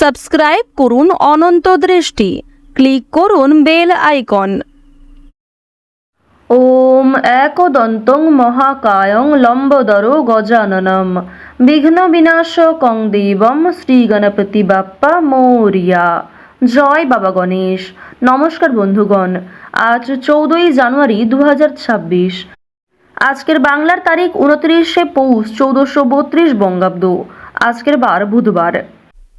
Subscribe করুন অনন্ত দৃষ্টি। Click করুন বেল আইকন। ওম একদন্তং মহাকায়ং লম্বদরো গজাননম। বিঘ্ন বিনাশকং দেবম শ্রী গণপতি বাপ্পা মৌরিয়া। জয় বাবা গণেশ। নমস্কার বন্ধুগণ। আজ চৌদ্দই জানুয়ারি দু হাজার ছাব্বিশ। আজকের বাংলার তারিখ উনত্রিশে পৌষ চৌদ্দশো বত্রিশ বঙ্গাব্দ। আজকের বার বুধবার।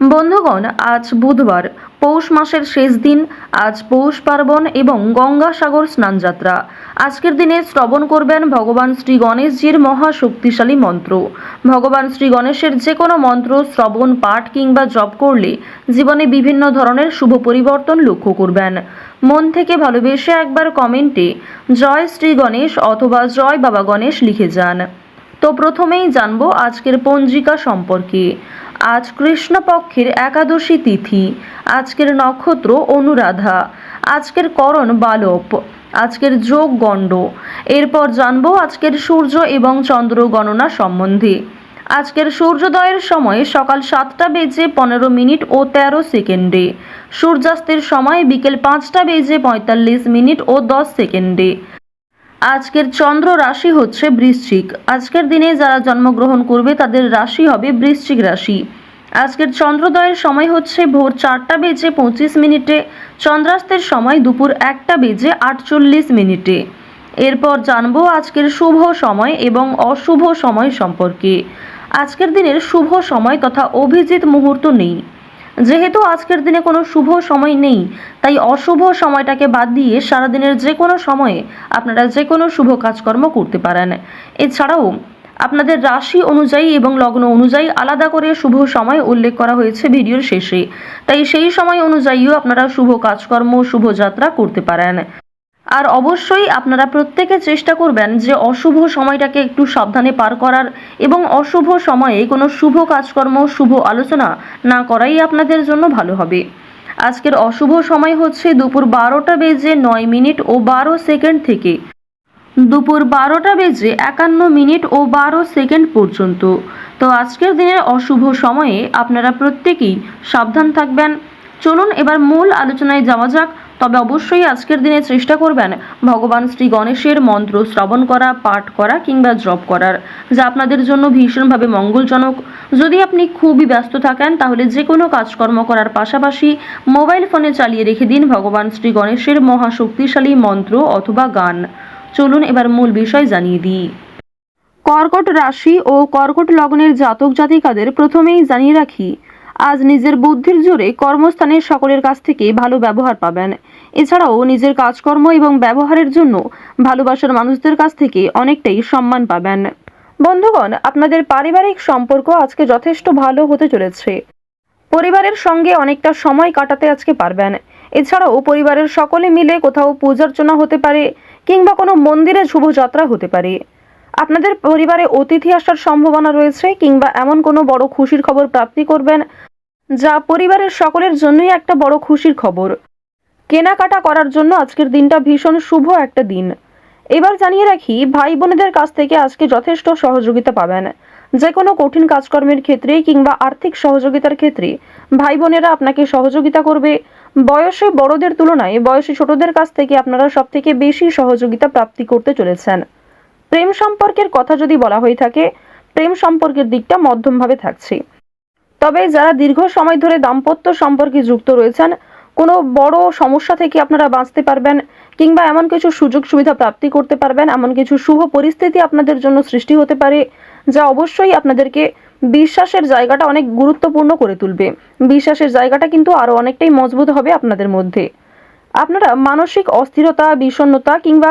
বন্ধুগণ, আজ বুধবার, পৌষ মাসের শেষ দিন, আজ পৌষ পার্বণ এবং গঙ্গাসাগর স্নানযাত্রা। আজকের দিনে শ্রবণ করবেন ভগবান শ্রী গণেশজির মহা শক্তিশালী মন্ত্র। ভগবান শ্রী গণেশের যে কোনো মন্ত্র, শ্রবণ, পাঠ কিংবা জপ করলে জীবনে বিভিন্ন ধরনের শুভ পরিবর্তন লক্ষ্য করবেন। মন থেকে ভালোবেসে একবার কমেন্টে, জয় শ্রী গণেশ অথবা জয় বাবা গণেশ লিখে যান। তো প্রথমেই জানব আজকের পঞ্জিকা সম্পর্কে। আজ কৃষ্ণপক্ষের একাদশী তিথি। আজকের নক্ষত্র অনুরাধা। আজকের করণ বালপ। আজকের যোগ গণ্ড। এরপর জানব আজকের সূর্য এবং চন্দ্র গণনা সম্বন্ধে। আজকের সূর্যোদয়ের সময় সকাল সাতটা বেজে পনেরো মিনিট ও তেরো সেকেন্ডে। সূর্যাস্তের সময় বিকেল পাঁচটা বেজে পঁয়তাল্লিশ মিনিট ও দশ সেকেন্ডে। আজকের চন্দ্র রাশি হচ্ছে বৃশ্চিক। আজকের দিনে যারা জন্মগ্রহণ করবে, তাদের রাশি হবে বৃশ্চিক রাশি। আজকের চন্দ্রোদয়ের সময় হচ্ছে ভোর চারটা বেজে পঁচিশ মিনিটে, চন্দ্রাস্তের সময় দুপুর একটা বেজে আটচল্লিশ মিনিটে। এরপর জানব আজকের শুভ সময় এবং অশুভ সময় সম্পর্কে। আজকের দিনের শুভ সময় তথা অভিজিৎ মুহূর্ত নেই। যেহেতু আজকের দিনে কোনো শুভ সময় নেই, তাই অশুভ সময়টাকে বাদ দিয়ে সারাদিনের যে কোনো সময়ে আপনারা যে কোনো শুভ কাজকর্ম করতে পারেন। এছাড়াও আপনাদের রাশি অনুযায়ী এবং লগ্ন অনুযায়ী আলাদা করে শুভ সময় উল্লেখ করা হয়েছে ভিডিওর শেষে। তাই সেই সময় অনুযায়ীও আপনারা শুভ কাজকর্ম শুভযাত্রা করতে পারেন। আর অবশ্যই আপনারা প্রত্যেকে চেষ্টা করবেন যে অশুভ সময়টাকে একটু সাবধানে পার করার এবং অশুভ সময়ে কোনো শুভ কাজকর্ম, শুভ আলোচনা না করাই আপনাদের জন্য ভালো হবে। আজকের অশুভ সময় হচ্ছে দুপুর বারোটা বেজে নয় মিনিট ও বারো সেকেন্ড থেকে। দুপুর বারোটা বেজে একান্ন মিনিট ও বারো সেকেন্ড পর্যন্ত। তো আজকের দিনের অশুভ সময়ে আপনারা প্রত্যেকেই সাবধান থাকবেন। চলুন এবার মূল আলোচনায় যাওয়া যাক। তবে অবশ্যই আজকের দিনে চেষ্টা করবেন ভগবান শ্রী গণেশের মন্ত্র শ্রবণ করা, পাঠ করা কিংবা জপ করার। যা আপনাদের জন্য ভীষণভাবে মঙ্গলজনক। যদি আপনি খুবই ব্যস্ত থাকেন, তাহলে যে কোনো কাজকর্ম করার পাশাপাশি মোবাইল ফোনে চালিয়ে রেখে দিন ভগবান শ্রী গণেশের মহাশক্তিশালী মন্ত্র অথবা গান। চলুন এবার মূল বিষয় জানিয়ে দিই। কর্কট রাশি ও কর্কট লগ্নের জাতক জাতিকাদের প্রথমেই জানিয়ে রাখি আজ নিজের বুদ্ধির জোরে কর্মস্থানের সকলের কাছ থেকে ভালো ব্যবহার পাবেন। এছাড়াও নিজের কাজকর্ম এবং ব্যবহারের জন্য ভালোবাসার মানুষদের কাছ থেকে অনেকটাই সম্মান পাবেন। বন্ধুগণ, আপনাদের পারিবারিক সম্পর্ক আজকে যথেষ্ট ভালো হতে চলেছে। পরিবারের সঙ্গে অনেকটা সময় কাটাতে আজকে পারবেন। এছাড়াও পরিবারের সকলে মিলে কোথাও পূজার্চনা হতে পারে কিংবা কোনো মন্দিরে শুভযাত্রা হতে পারে। আপনাদের পরিবারে অতিথি আসার সম্ভাবনা রয়েছে কিংবা এমন কোনো বড় খুশির খবর প্রাপ্তি করবেন যা পরিবারের সকলের জন্যই একটা বড় খুশির খবর। কেনাকাটা করার জন্য আজকের দিনটা ভীষণ শুভ একটা দিন। এবার জানিয়ে রাখি ভাই বোনেদের কাছ থেকে আজকে যথেষ্ট সহযোগিতা পাবেন। যে কোনো কঠিন কাজকর্মের ক্ষেত্রে কিংবা আর্থিক সহযোগিতার ক্ষেত্রে ভাই বোনেরা আপনাকে সহযোগিতা করবে। বয়সে বড়দের তুলনায় বয়সে ছোটদের কাছ থেকে আপনারা সব থেকে বেশি সহযোগিতা প্রাপ্তি করতে চলেছেন। প্রেম সম্পর্কের কথা যদি বলা হয়ে থাকে, প্রেম সম্পর্কের দিকটা মধ্যমভাবে থাকছে। তবে যারা দীর্ঘ সময় ধরে দাম্পত্য সম্পর্কে যুক্ত রয়েছেন, কোনো বড় সমস্যা থেকে আপনারা বাঁচতে পারবেন কিংবা এমন কিছু সুযোগ সুবিধা প্রাপ্তি করতে পারবেন, এমন কিছু শুভ পরিস্থিতি আপনাদের জন্য সৃষ্টি হতে পারে, যা অবশ্যই আপনাদেরকে বিশ্বাসের জায়গাটা অনেক গুরুত্বপূর্ণ করে তুলবে। বিশ্বাসের জায়গাটা কিন্তু আরও অনেকটাই মজবুত হবে আপনাদের মধ্যে। আপনারা মানসিক অস্থিরতা, বিষণ্ণতা কিংবা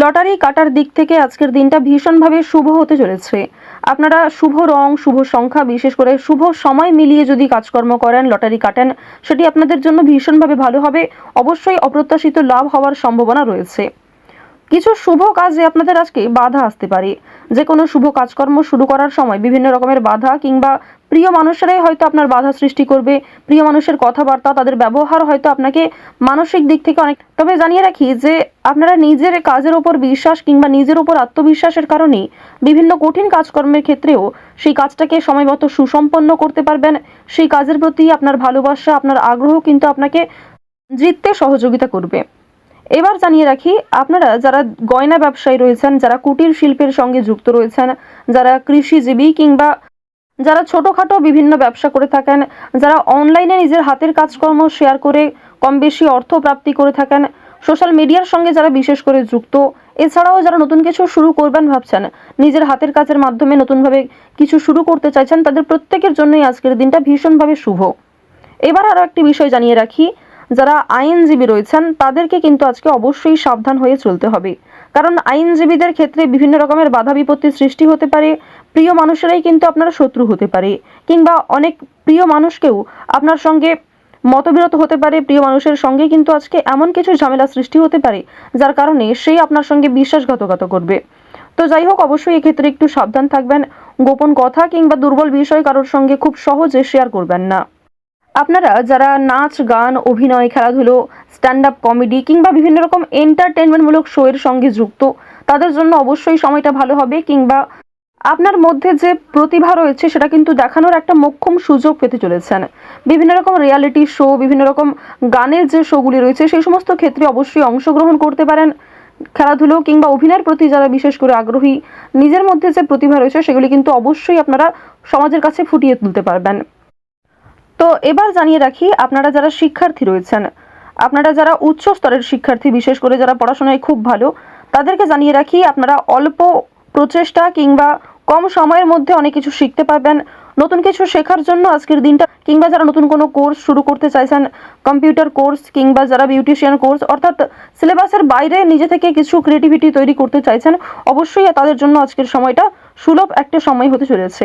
লটারি কাটার দিক থেকে আজকের দিনটা ভীষণভাবে শুভ হতে চলেছে। আপনারা শুভ রং, শুভ সংখ্যা, বিশেষ করে শুভ সময় মিলিয়ে যদি কাজকর্ম করেন, লটারি কাটেন, সেটি আপনাদের জন্য ভীষণভাবে ভালো হবে। অবশ্যই অপ্রত্যাশিত লাভ হওয়ার সম্ভাবনা রয়েছে। কিছু শুভ কাজে আপনাদের আজকে বাধা আসতে পারে। যে কোনো শুভ কাজকর্ম শুরু করার সময় বিভিন্ন রকমের বাধা কিংবা প্রিয় মানুষেরাই হয়তো আপনার বাধা সৃষ্টি করবে, প্রিয় মানুষের কথাবার্তা, তাদের ব্যবহার হয়তো আপনাকে মানসিক দিক থেকে অনেক তবে জানিয়ে রাখি যে আপনারা নিজের কাজের ওপর বিশ্বাস কিংবা নিজের ওপর আত্মবিশ্বাসের কারণে বিভিন্ন কঠিন কাজকর্মের ক্ষেত্রেও সেই কাজটাকে সময়মতো সুসম্পন্ন করতে পারবেন। সেই কাজের প্রতি আপনার ভালোবাসা, আপনার আগ্রহ কিন্তু আপনাকে জিততে সহযোগিতা করবে। এবার জানিয়ে রাখি, আপনারা যারা গয়না ব্যবসায়ী রয়েছেন, যারা কুটির শিল্পের সঙ্গে যুক্ত রয়েছেন, যারা কৃষিজীবী কিংবা যারা ছোটোখাটো বিভিন্ন ব্যবসা করে থাকেন, যারা অনলাইনে নিজের হাতের কাজকর্ম শেয়ার করে কম বেশি অর্থ প্রাপ্তি করে থাকেন সোশ্যাল মিডিয়ার সঙ্গে যারা বিশেষ করে যুক্ত, এছাড়াও যারা নতুন কিছু শুরু করবেন ভাবছেন, নিজের হাতের কাজের মাধ্যমে নতুনভাবে কিছু শুরু করতে চাইছেন, তাদের প্রত্যেকের জন্যই আজকের দিনটা ভীষণভাবে শুভ। এবার আরও একটি বিষয় জানিয়ে রাখি যারা আইনজীবী রয়েছেন, তাদেরকে কিন্তু আজকে অবশ্যই সাবধান হয়ে চলতে হবে। কারণ আইনজীবীদের ক্ষেত্রে বিভিন্ন রকমের বাধা বিপত্তি সৃষ্টি হতে পারে, প্রিয় মানুষেরাই কিন্তু আপনার শত্রু হতে পারে, কিংবা অনেক প্রিয় মানুষকেও আপনার সঙ্গে মতবিরত হতে পারে, প্রিয় মানুষের সঙ্গে কিন্তু আজকে এমন কিছু ঝামেলা সৃষ্টি হতে পারে, যার কারণে সেই আপনার সঙ্গে বিশ্বাসঘাতকতা করবে তো যাই হোক, অবশ্যই এক্ষেত্রে একটু সাবধান থাকবেন, গোপন কথা কিংবা দুর্বল বিষয় কারোর সঙ্গে খুব সহজে শেয়ার করবেন না। আপনারা যারা নাচ, গান, অভিনয়, খেলাধুলো স্ট্যান্ড আপ কমেডি কিংবা বিভিন্ন রকম এন্টারটেনমেন্টমূলক শো এর সঙ্গে যুক্ত, তাদের জন্য অবশ্যই সময়টা ভালো হবে কিংবা আপনার মধ্যে যে প্রতিভা রয়েছে সেটা কিন্তু দেখানোর একটা মোক্ষম সুযোগ পেতে চলেছেন। বিভিন্ন রকম রিয়ালিটি শো বিভিন্ন রকম গানের যে শোগুলি রয়েছে, সেই সমস্ত ক্ষেত্রে অবশ্যই অংশগ্রহণ করতে পারেন। খেলাধুলো কিংবা অভিনয়ের প্রতি যারা বিশেষ করে আগ্রহী, নিজের মধ্যে যে প্রতিভা রয়েছে, সেগুলি কিন্তু অবশ্যই আপনারা সমাজের কাছে ফুটিয়ে তুলতে পারবেন। তো এবার জানিয়ে রাখি, আপনারা যারা শিক্ষার্থী রয়েছেন, আপনারা যারা উচ্চ স্তরের শিক্ষার্থী, বিশেষ করে যারা পড়াশোনায় খুব ভালো, তাদেরকে জানিয়ে রাখি, আপনারা অল্প প্রচেষ্টা কিংবা কম সময়ের মধ্যে অনেক কিছু শিখতে পারবেন। নতুন কিছু শেখার জন্য আজকের দিনটা, কিংবা যারা নতুন কোনো কোর্স শুরু করতে চাইছেন, কম্পিউটার কোর্স কিংবা যারা বিউটিশিয়ান কোর্স, অর্থাৎ সিলেবাসের বাইরে নিজে থেকে কিছু ক্রিয়েটিভিটি তৈরি করতে চাইছেন, অবশ্যই তাদের জন্য আজকের সময়টা সুলভ একটা সময় হতে চলেছে।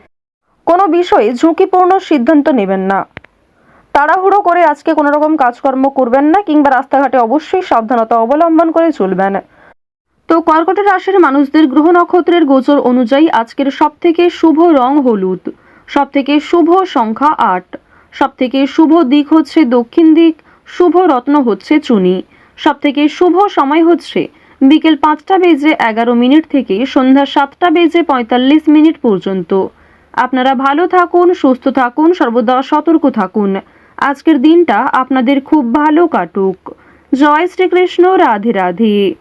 কোনো বিষয়ে ঝুঁকিপূর্ণ সিদ্ধান্ত নেবেন না। তাড়াহুড়ো করে আজকে কোনো রকম কাজকর্ম করবেন না কিংবা রাস্তাঘাটে অবশ্যই সাবধানতা অবলম্বন করে চলবেন। তো কর্কট রাশির মানুষদের গ্রহ নক্ষত্রের গোচর অনুযায়ী আজকের সব থেকে শুভ রং হলুদ। সব থেকে শুভ সংখ্যা আট। সব থেকে শুভ দিক হচ্ছে দক্ষিণ দিক, শুভ রত্ন হচ্ছে চুনি। সব থেকে শুভ সময় হচ্ছে বিকেল পাঁচটা বেজে এগারো মিনিট থেকে সন্ধ্যা সাতটা বেজে পঁয়তাল্লিশ মিনিট পর্যন্ত। আপনারা ভালো থাকুন, সুস্থ থাকুন, সর্বদা সতর্ক থাকুন। আজকের দিনটা আপনাদের খুব ভালো কাটুক। জয় শ্রীকৃষ্ণ, রাধে রাধে।